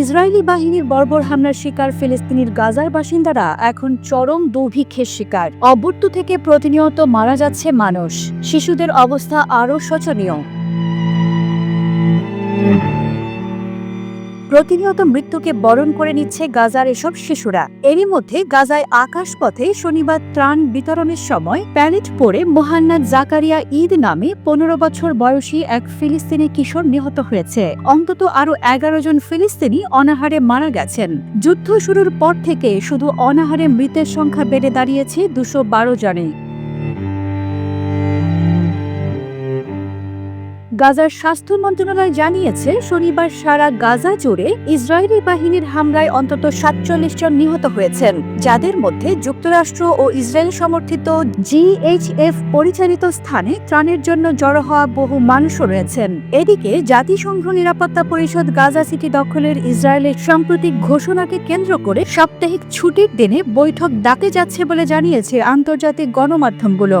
Israeli বাহিনীর বর্বর হামলার শিকার ফিলিস্তিনির গাজার বাসিন্দারা এখন চরম দুর্ভিক্ষের শিকার। অবর্তু থেকে প্রতিনিয়ত মারা যাচ্ছে মানুষ। শিশুদের অবস্থা আরও শোচনীয়। প্রতিনিয়ত মৃত্যুকে বরণ করে নিচ্ছে গাজার এসব শিশুরা। এরই মধ্যে গাজায় আকাশপথে শনিবার ত্রাণ বিতরণের সময় প্যালেট পরে মোহান্নাদ জাকারিয়া ঈদ নামে পনেরো বছর বয়সী এক ফিলিস্তিনি কিশোর নিহত হয়েছে। অন্তত আরও এগারো জন ফিলিস্তিনি অনাহারে মারা গেছেন। যুদ্ধ শুরুর পর থেকে শুধু অনাহারে মৃতের সংখ্যা বেড়ে দাঁড়িয়েছে দুশো বারো জনে। গাজার স্বাস্থ্য মন্ত্রণালয় জানিয়েছে, শনিবার সারা গাজা জুড়ে ইসরায়েলি বাহিনীর হামলায় অন্তত সাতচল্লিশ জন নিহত হয়েছেন, যাদের মধ্যে যুক্তরাষ্ট্র ও ইসরায়েল সমর্থিত জিএইচএফ পরিচালিত স্থানে ত্রাণের জন্য জড়ো হওয়া বহু মানুষও রয়েছেন। এদিকে, জাতিসংঘ নিরাপত্তা পরিষদ গাজা সিটি দখলের ইসরায়েলের সাম্প্রতিক ঘোষণাকে কেন্দ্র করে সাপ্তাহিক ছুটির দিনে বৈঠক ডাকে যাচ্ছে বলে জানিয়েছে আন্তর্জাতিক গণমাধ্যমগুলো।